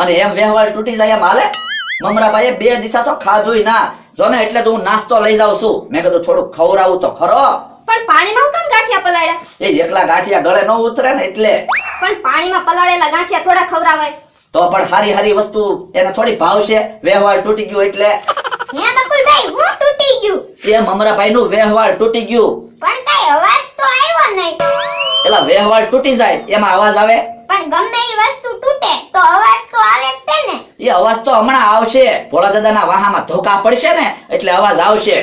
અને એમ વ્યવહાર તૂટી જાય એમ હાલે? મમરાભાઈએ બે દિશા તો ખાધુંય ના. જો એટલે તો હું નાસ્તો લઈ જાઉં છું. મેં કીધું થોડું ખવડાવું તો ખરો. પણ પાણીમાં કેમ ગાંઠિયા પલાળ્યા? એ એકલા ગાંઠિયા ગળે ન ઉતરે ને એટલે. પણ પાણીમાં પલાળેલા ગાંઠિયા થોડા ખવડાવાય. તો પણ હારી હારી વસ્તુ એને થોડી ભાવશે વ્યવહાર તૂટી ગયો એટલે. હે બકુલભાઈ હું તૂટી ગયું. એ મમરાભાઈ નું વ્યવહાર તૂટી ગયું. પણ કઈ અવાજ તો આવ્યો નહીં. એલા વ્યવહાર તૂટી જાય એમાં અવાજ આવે? પણ ગમે એ વસ્તુ તૂટે તો અવાજ તો આવે જ તે ને એ અવાજ તો હમણાં આવશે. ભોળા દાદાના વાહામાં ધોકા પડશે ને એટલે અવાજ આવશે.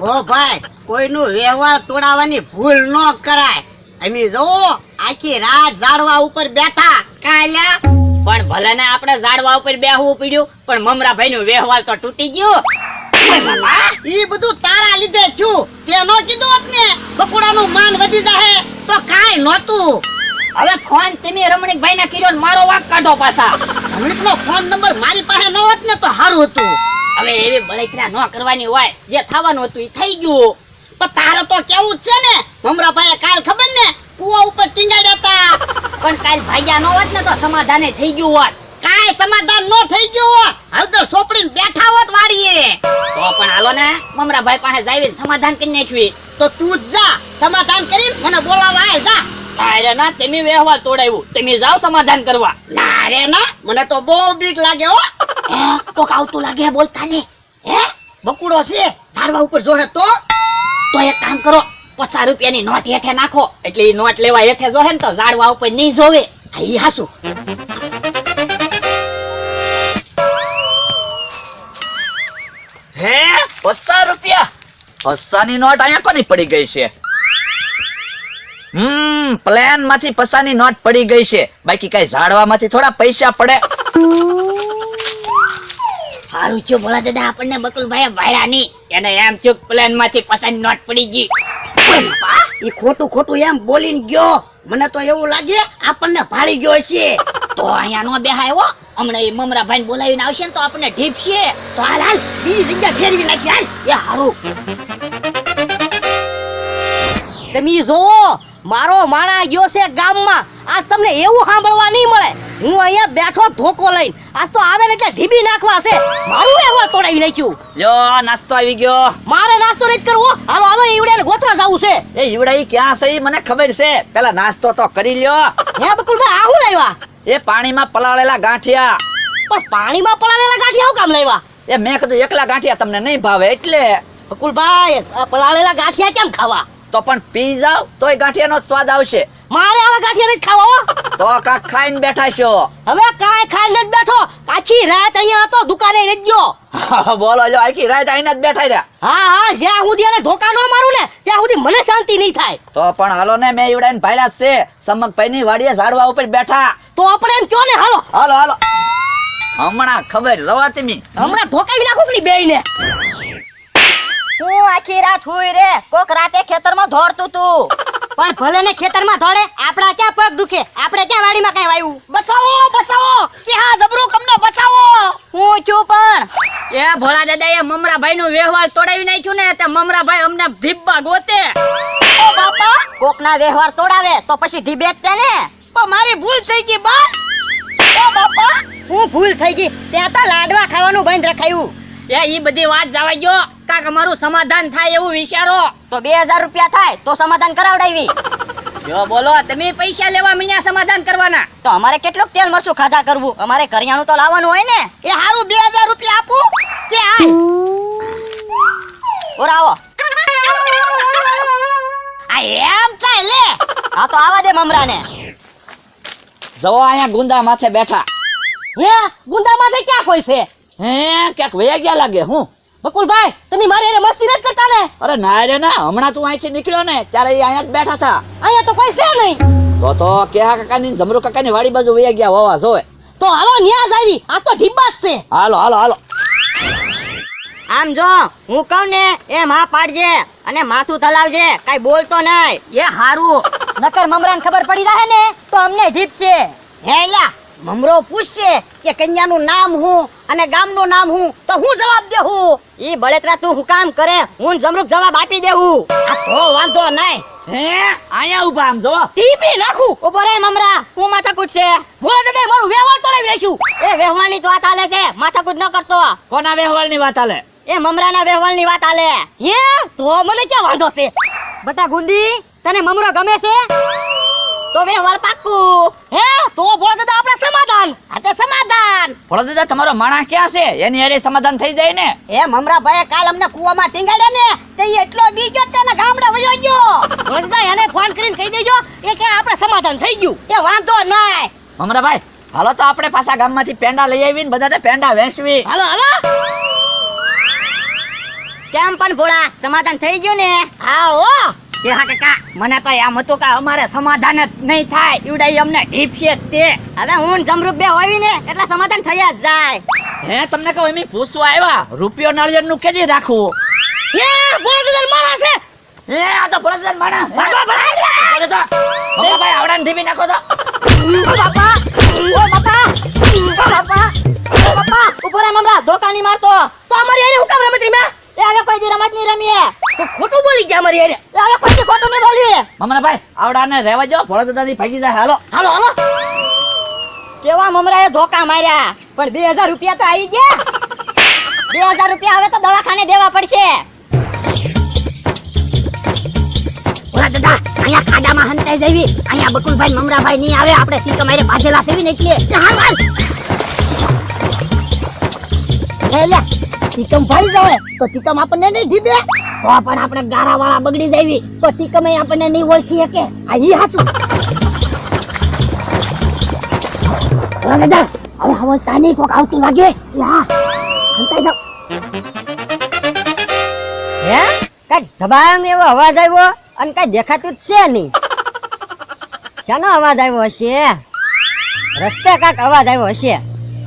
ઓ ભાઈ કોઈનું વ્યવહાર તોડાવવાની ભૂલ ન કરાય. અમે જોવો આખી રાત ઝાડવા ઉપર બેઠા. કાલ્યા. પણ ભલે ને આપણે ઝાડવા ઉપર બેહવું પડ્યું પણ મમરા ભાઈ નું વ્યવહાર તો તૂટી ગયું. ઈ બધું તારા લીધે છું તે નો કીધું ને બકુડા નું માન વધી જાહે તો કાઈ નહોતું. હવે ફોન તમે રમણીકભાઈ ને કર્યો મારો વાક કાઢો પાછા. હમણાં ફોન નંબર મારી પાસે ન હોત ને તો સારું હતું. હવે એવી બળતરા ન કરવાની હોય જે થવાનું હતું એ થઈ ગયું. પણ તારે તો કેવું છે ને? મમરા ભાઈ કાલ ખબર ને કુવા ઉપર ટીંગાડ્યા હતા. પણ કાલ ભાગ્યા ન હોત ને તો સમાધાને થઈ ગયું હોત. કાય સમાધાન નો થઈ ગયું હોત. હવે તો સોપડીને બેઠા હોત વાડીએ. તો પણ હાલો ને મમરાભાઈ પાસે જાવી સમાધાન કરી નાખ્યું. તો તું જ જા સમાધાન કરી મને બોલાવા આય જા. અરે ના તમે વ્યવહાર તોડાવ્યું. તમે જાઓ સમાધાન કરવા. ના રે ના? મને તો બહુ બીક લાગે હો. હે? કોક આવતું લાગે બોલતા ને હે? બકુડો છે. ઝાડવા ઉપર જોહે તો? તો એક કામ કરો પચાસ રૂપિયાની નોટ હેઠે નાખો. એટલે એ નોટ લેવા હેઠે જોહે ને તો ઝાડવા ઉપર નહીં જોવે. આ ઈ હાસુ હે? પચાસ રૂપિયા? પચાસની નોટ અહીંયા કોની પડી ગઈ છે? હમ પ્લાનમાંથી પસાની નોટ પડી ગઈ છે. બાકી કઈ ઝાડવામાંથી થોડા પૈસા પડે. હારું થયું ભોળા દાદા આપણને બકુલભાઈ ભાડ્યા નહીં. એને એમ થયું પ્લાનમાંથી પસાની નોટ પડી ગઈ. ઈ ખોટું ખોટું એમ બોલીને ગયો. મને તો એવું લાગે આપણને ભાળી ગયો છે તો અહીંયા નો બેહાય હો. હમણાં એ મમરાભાઈ ને બોલાવીને આવશે ને તો આપણને ઢીપશે. તો હાલ હાલ બીજી જગ્યા ફેરવી નાખી હાલ. એ હારું. તમે જોવો મારો માણા ગયો છે ગામમાં. આજ તમને એવું સાંભળવા નહીં મળે. હું અહીંયા બેઠો ધોકો લઈને. આજ તો આવે ને એટલે ઢીબી નાખવા છે. મારું એવો તોડાવી નાખ્યું. લ્યો નાસ્તો આવી ગયો. મારે નાસ્તો નથી કરવો. હાલો હાલો ઈવડે ગોતવા જવું છે. એ ઈવડા ક્યાં છે મને ખબર છે. પેલા નાસ્તો તો કરી લ્યો. હે બકુલભાઈ આવું લાવ્યા? એ પાણીમાં પલાળેલા ગાંઠિયા. પણ પાણીમાં પલાળેલા ગાંઠિયા હું કામ લાવ્યા? એ મેં કીધું એકલા ગાંઠિયા તમને નહીં ભાવે એટલે. બકુલભાઈ આ પલાળેલા ગાંઠિયા કેમ ખાવા? તો પણ પી જાવ તોય ગાંઠિયાનો સ્વાદ આવશે. મારે હવે ગાંઠિયા નથી ખાવો તો કા ખાઈને બેઠા છો. હવે કાય ખાઈને જ બેઠો. આખી રાત અહીંયા હતો દુકાને રહેજો બોલો જો આખી રાત આઈને જ બેઠા રહ્યા. હા હા જ્યાં સુધી એને ધોકા ન મારું ને ત્યાં સુધી મને શાંતિ નહીં થાય. તો પણ હાલો ને મેં ઈવડાઈને ભાઈલા છે. સમકભાઈ ની વાડીએ ઝાડવા ઉપર બેઠા. તો આપણે એમ કયો ને હાલો. હાલો હાલો. હમણાં ખબર રવા તમે હમણાં ધોકાવી નાખો કે બેય ને હું આખી રાત હુઈ રે? કોક રાતે ખેતરમાં દોડતું તું. પણ ભલે ને ખેતરમાં ધોડે આપણા ક્યાં પગ દુખે? આપણે ક્યાં વાડીમાં કઈ વાયું બચાવો બચાવો! કે હા જબરું કમનો બચાવો! હું છું પણ એ ભોળા દાદા એ મમરાભાઈ નું વ્યવહાર તોડાવી નાખ્યું ને તે મમરાભાઈ અમને ધીબ્બા ગોતે. ઓ બાપા! કોકના વ્યવહાર તોડાવે તો પછી ઢીબે જ ને પણ મારી ભૂલ થઈ ગઈ બા ઓ બાપા! હું ભૂલ થઈ ગઈ ત્યાં તો લાડવા ખાવાનું બંધ રખાયું. એ ઈ બધી વાત જવા ગયો કાક અમારું સમાધાન થાય એવું વિચારો. તો બે હજાર રૂપિયા થાય તો સમાધાન કરાવડાવી. જો બોલો તમે પૈસા લેવા મીયા સમાધાન કરવાના. તો અમારે કેટલું તેલ મરચું ખાધા કરવું? અમારે કરિયાણું તો લાવવાનું હોય ને. એ હારું બે હજાર રૂપિયા આપું? કે હાલ ઓરાવો આ એમ થાય લે. હા તો આવા દે મમરાને. જવો અહીંયા ગુંદા માથે બેઠા. હે? ગુંદા માથે ક્યાં કોઈ છે હે ક્યાંક વયા ગયા લાગે હું? બકુલભાઈ તમે મારી એને મસ્તી નથી કરતા ને? અરે ના રે ના હમણાં તું અહીંથી નીકળ્યો ને ત્યારે એ અહીંયા જ બેઠા હતા. અહીંયા તો કોઈ છે નહીં. તો તો કેહા કાકાની ને જમરૂ કાકાની વાડી બાજુ વયા ગયા હોવા જોવે. તો હાલો ન્યાજ આવી. આ તો ઢીબા જ છે. હાલો હાલો હાલો. આમ જો હું કહું ને એમ હા પાડજે અને માથું થલાવજે કાઈ બોલતો નહીં. એ હારું. નકર મમરાને ખબર પડી રહે ને તો અમને ઢીપ છે. હે લા મમરો પૂછશે કે કન્યાનું નામ હું અને ગામનું નામ હું તો હું જવાબ દેહું? ઈ બળેતરા તું હું કામ કરે હું જમરૂક જવાબ આપી દેહું. આ તો વાંધો નહીં. હે? અહીંયા ઊભા આમ જો. ટીપી નાખું. ઊભો રે મમરા હું માથાકૂટ છે. બોલો દાદા મારું વ્યવહાર તોડે વેચું એ વ્યવહારની ની વાત આલે છે માથાકૂટ ન કરતો. કોના વ્યવહારની વાત આલે એ મમરાના વ્યવહારની વાત આલે હે? તો મને ક્યાં વાંધો છે? બટા ગુંડી તને મમરો ગમે છે? તો વ્યવહાર પાક્કું. હે? તો બોલો દાદા આપણે સમાધાન. આ તો સમાધાન. ભોળા દાદા તમારો માણસ ક્યાં છે? એની અરે સમાધાન થઈ જાય ને? એ મમરા ભાઈ કાલ અમને કૂવામાં ટીંગાડે ને તે એટલો બીજો છે ને ગામડે વયો ગયો. બોલો દાદા એને ફોન કરીને કહી દેજો એ કે આપણે સમાધાન થઈ ગયું. એ વાંધો નહીં મમરાભાઈ હાલો તો આપણે પાછા ગામમાંથી પેંડા લઈ આવીને બધાને પેંડા વેચવી. હાલો હાલો. કેમ પણ ભોળા સમાધાન થઈ ગયું ને? હા હો. કે હા કાકા મને તો એમ હતું કે અમારે સમાધાન જ નહીં થાય. ઈવડાઈ અમને ઢીપ છે તે. હવે હું જમરૂપ બે હોય ને એટલે સમાધાન થઈ જ જાય. હે તમને કહું એમ પૂછવા આવ્યા. રૂપિયો નાળિયેરનું કેજી રાખવું હે બોલો મારા છે. હે આ તો ભોળા દાદા ભાગો ભાગો દાદા મમરાભાઈ આવડાને ધીમી નાખો તો. બાપા ઓ બાપા બાપા બાપા ઉપર ધોકા નહીં મારતો તો. અમારી એને હુકમ કામ રમત રીમે એ હવે કોઈ દી રમત નહીં રમીએ. તો ખોટું બોલી ગયા અમારી અરે કોઈ દી ખોટું નહીં બોલીએ મમરાભાઈ આવડાને રહેવા જો ભોળા દાદાથી ભાગી જાય હાલો. હાલો હાલો. કેવા મમરાએ ધોકા માર્યા? પણ બે હજાર રૂપિયા તો આવી ગયા. બે હજાર રૂપિયા હવે તો દવાખાને દેવા પડશે. ઓલા દાદા અહીંયા ખાડામાં હંતાઈ જવી અહીંયા બકુલભાઈ મમરાભાઈ નહીં આવે. આપણે સીક મારે બાંધેલા સેવી ને એટલે ટીકમ ફરી જાવે તો ટીકમ આપણને નહીં ઢીબે. તો પણ આપણે ગારા વાળા બગડી જાવી તો ટીકમે આપણને નહીં ઓળખી શકે. આ ઈ હાચું. હવે હવે તાની કોક આવતી લાગે યા હંતાઈ જાવ હે? કઈ ધબાંગ એવો અવાજ આવ્યો અને કઈ દેખાતું જ છે નહીં. શાનો અવાજ આવ્યો હશે? રસ્તે કાક અવાજ આવ્યો હશે?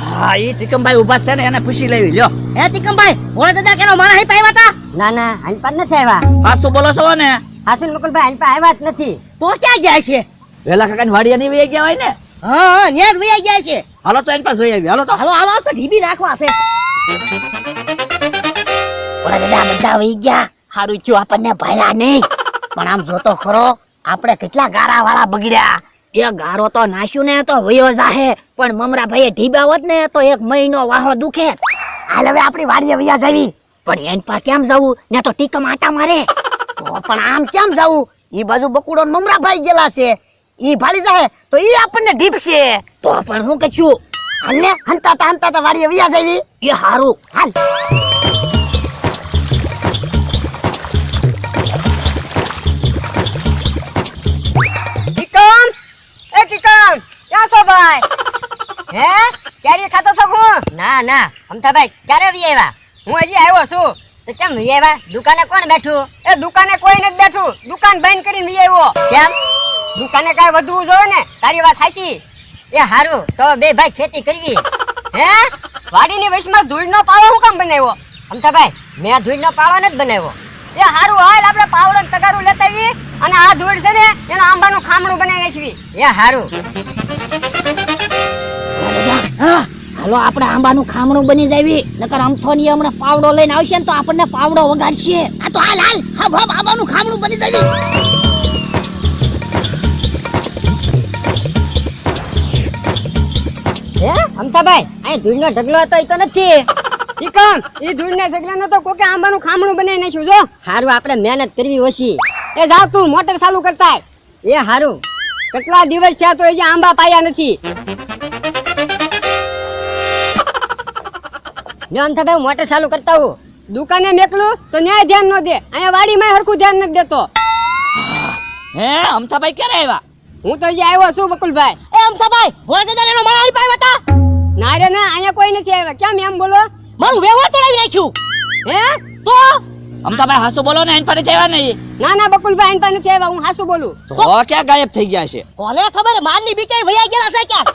હા એ તિકમભાઈ ઊભા છે ને એને પૂછી લેવી. લ્યો. હે તિકમભાઈ ઓળા દાદા કેનો મારા અહીં પાવ્યા હતા? ના ના હાનપા નથી આવ્યા. હાસુ બોલો છો ને? હાસુન મુકુલભાઈ હાનપા આવ્યા જ નથી. તો ક્યાં ગયા છે? વેલા કાકાની વાડિયા ની વહી ગયા હોય ને? હા ન્યાજ ન્યા ગયા છે. હાલો તો એની પાસે જોઈ આવી હાલો તો. હાલો હાલો તો ઢીબી નાખવા છે. ઓલા દાદા બધા વહી ગયા. હારું થયું આપણને ભર્યા નહીં. પણ આમ જોતો ખરો આપણે કેટલા ગારા વાળા બગડ્યા. એ ગારો તો નાશ્યું ને તો વયો જાહે. પણ મમરા ભાઈએ ઢીબા હોત ને તો એક મહિનો વાહો દુખે. હાલ હવે આપણી વાડીએ વયા જાવી. પણ એન પા કેમ જવું? ને તો ટીકમ આટા મારે. તો પણ આમ કેમ જવું? ઈ બાજુ બકુડો મમરા ભાઈ ગયેલા છે. ઈ ભાળી જાય તો ઈ આપણને ઢીપશે. તો પણ હું કે હાલ ને હંતા તા હંતા તા વાડીએ વયા જાવી એ હારું. હાલ. ટીકમ! એ ટીકમ, ક્યાં છો ભાઈ? હે? ક્યારે ખાતો છો હું ના ના. અમથાભાઈ, ક્યારે વી આવ્યા? હું હજી આવ્યો છું. તો કેમ નહીં આવ્યા? દુકાને કોણ બેઠું? એ દુકાને કોઈ નથી બેઠું. દુકાન બંધ કરીને નહીં આવ્યો. કેમ? દુકાને કાંઈ વધવું જોઈએ ને? તારી વાત હાચી એ હારું, તો બે ભાઈ ખેતી કરવી. હે? વાડીની વૈશમાં ધૂળનો પાવડો હું કામ બનાવ્યો? અમથાભાઈ, મેં ધૂળનો પાવડો નથી બનાવ્યો. એ હારું હાલ, આપણે પાવડો તગારું લેતા આવીએ અને આ ધૂળ છે ને, એનું આંબાનું ખામણું બનાવી નાખવી. એ હારું. હાલો આપણે આંબાનું ખામણું બની જાવી. નકર અમથોની હમણાં પાવડો લઈને આવશે ને તો આપણને પાવડો વગાડશે. આ તો હાલ હાલ. હબ હબ આંબાનું ખામણું બની જાવી. હે અમથાભાઈ આ ધૂળનો ઢગલો હતો એ તો નથી. ઈ કોણ? ઈ ધૂળના ઢગલાનો તો કોકે આંબાનું ખામણું બનાવી નાખ્યું જો. હારું આપણે મહેનત કરવી ઓછી. એ જાવ તું મોટર ચાલુ કરતા એ હારું. કેટલા દિવસ થયા તો એ આંબા પાયા નથી? જો થાય હું મોટર ચાલુ કરતા હું દુકાને મેકલું તો ન્યાય ધ્યાન ન દે. અહીંયા વાડીમાં હરખું ધ્યાન નથી દેતો. હે અમથાભાઈ ક્યારે આવ્યા? હું તો હજી આવ્યો છું બકુલભાઈ. એ અમથાભાઈ ભોળા દાદાને એનો માણસ આવી હતા? ના રે ના અહીંયા કોઈ નથી આવ્યા. કેમ એમ બોલો? મારું વ્યવહાર તોડાવી નાખ્યું. હે? તો? અમથાભાઈ હાસુ બોલો ને એન પાસે જવા નહીં ના ના બકુલભાઈ એન પાસે નથી આવ્યા. હું હાસુ બોલું. તો ક્યાં ગાયબ થઈ ગયા છે? કોને ખબર? મારની બીકે વયા ગયા છે ક્યાં?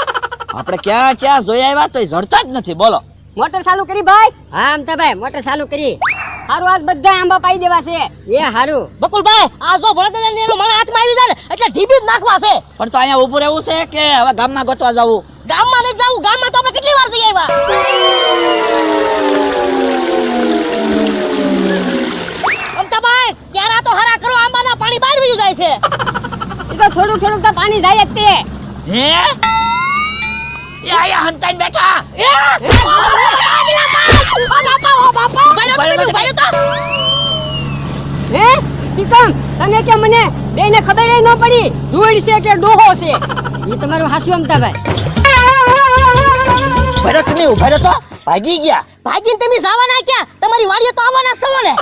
આપણે ક્યાં ક્યાં જોઈ આવ્યા તો જડતા જ નથી. બોલો. મોટર ચાલુ કરી ભાઈ? હા આમ ભાઈ મોટર ચાલુ કરી. હારું આજ બધા આંબા પાઈ દેવા છે. એ હારું. બકુલભાઈ આ જો ભોળા ને એનો મારા હાથમાં આવી જાય ને એટલે ઢીબી જ નાખવા છે. પણ તો અહીંયા ઊભું રહેવું છે કે હવે ગામમાં ગોતવા જવું? ગામમાં નહીં જાવું ગામમાં તો આપણે કેટલી વાર જઈ આવ્યા? અમથાભાઈ ક્યારે તો હરા કરો આંબાના પાણી બહાર વયું જાય છે. થોડું થોડું તો પાણી જાય જ તે. હે? એ આયા હંતાઈને બેઠા હે ટીકમ તને કે મને બેને ખબર ન પડી ધૂળ છે કે ડોહો છે એ તમારું હાસ્યું અમતાભાઈ ભરત તમે ઊભા રહો તો ભાગી ગયા ભાગીને તમે જવાના ક્યાં તમારી વાડીએ તો આવવાના ને